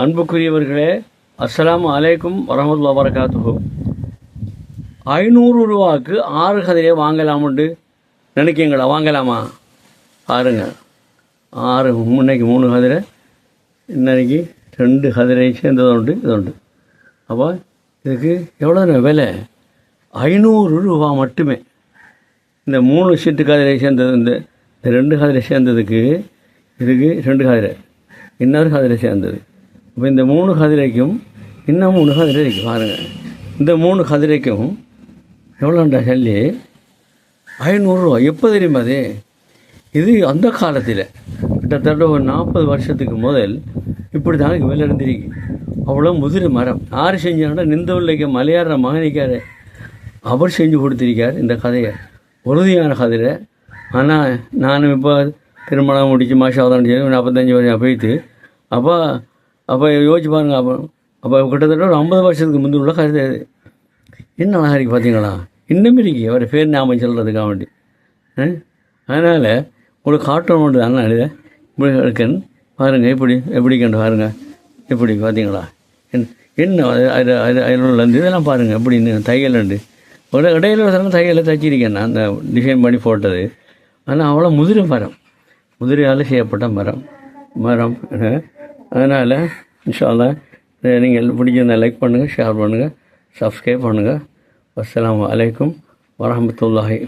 அன்புக்குரியவர்களே அஸ்லாம் அலைக்கும் வரமத்துல்லா வரகாத்துஹு ஐநூறு ரூபாவுக்கு ஆறு கதிரையை வாங்கலாமுண்டு. நினைக்கிங்களா வாங்கலாமா? பாருங்க. ஆறு முன்னைக்கு மூணு கதிரை இன்னைக்கு ரெண்டு கதிரை சேர்ந்தது உண்டு இது உண்டு அப்போ இதுக்கு எவ்வளோ விலை? ஐநூறு ரூபா மட்டுமே. இந்த மூணு சீட்டு கதிரை சேர்ந்தது இந்த இந்த ரெண்டு கதிரை சேர்ந்ததுக்கு இதுக்கு ரெண்டு கதிரை. இன்னொரு கதிரை சேர்ந்தது. இப்போ இந்த மூணு கதிரைக்கும் இன்னும் மூணு கதிரை பாருங்கள் இந்த மூணு கதிரைக்கும் எவ்வளோண்டா சொல்லி? ஐநூறுரூவா எப்போ தெரியுமா அது? இது அந்த காலத்தில். கிட்டத்தட்ட ஒரு நாற்பது வருஷத்துக்கு முதல் இப்படி தான் இதுக்கு இருந்திருக்கு அவ்வளோ முதிர மரம். யார் செஞ்சாங்கன்னா நிந்தவில்லைக்கு மலையாடுற மகனிக்காரு. அவர் செஞ்சு கொடுத்துருக்கார் இந்த கதையை. உறுதியான கதையை ஆனால் நானும் இப்போ திருமணம் முடிச்சு மாஷாவதான் நாற்பத்தஞ்சு வருஷம் போயிட்டு அப்போ அப்போ யோசிச்சு பாருங்கள் அப்போ அப்போ கிட்டத்தட்ட ஒரு ஐம்பது வருஷத்துக்கு முந்தி உள்ள கருத்து அது. என்ன அழகாக இருக்கு பார்த்தீங்களா இன்னும் இருக்கு. அவர் பேர் ஞாபகம் சொல்கிறதுக்காக வேண்டி. அதனால் உங்களுக்கு காட்டணும் ஒன்று தானே அழுத இப்படி இருக்கன். பாருங்கள் இப்படி எப்படி கண்டு பாருங்கள் இப்படி பார்த்தீங்களா என் என்ன அது அது அது அதில் உள்ள இதெல்லாம் பாருங்கள் எப்படின்னு தையல் உண்டு ஒரு இடையில ஒரு தடவை தையலை தைச்சிருக்கேன் நான். அந்த டிசைன் பண்ணி போட்டது. ஆனால் அவ்வளோ முதிரை மரம். முதிரையால் செய்யப்பட்ட மரம். மரம் அதனால் இன்ஷால்லா இதை நீங்கள் பிடிச்சிருந்தா லைக் பண்ணுங்கள் ஷேர் பண்ணுங்கள் சப்ஸ்கிரைப் பண்ணுங்கள் அஸ்லாம் வலைக்கம் வரமத்துல்லாஹி